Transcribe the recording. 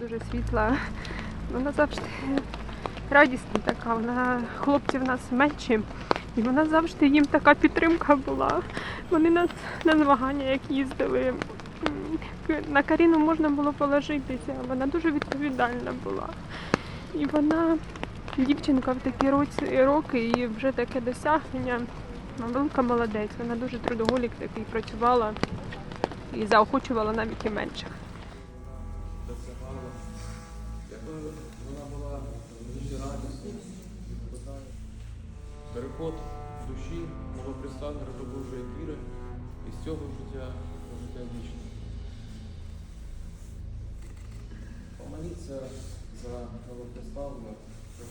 дуже світла. Вона завжди радісна така. Вона хлопців нас менші. І вона завжди їм така підтримка була. Вони на, на змагання, як їздили. На Каріну можна було положитися, вона дуже відповідальна була. І вона дівчинка в такі році, роки і вже таке досягнення. Велика молодець, вона дуже трудоголік такий працювала і заохочувала навіть і менших. Якби вона була дуже радісна, переход душі, новоприставлення до Божої віри і з цього життя до життя вічне. Помоліться за новоприставлення, що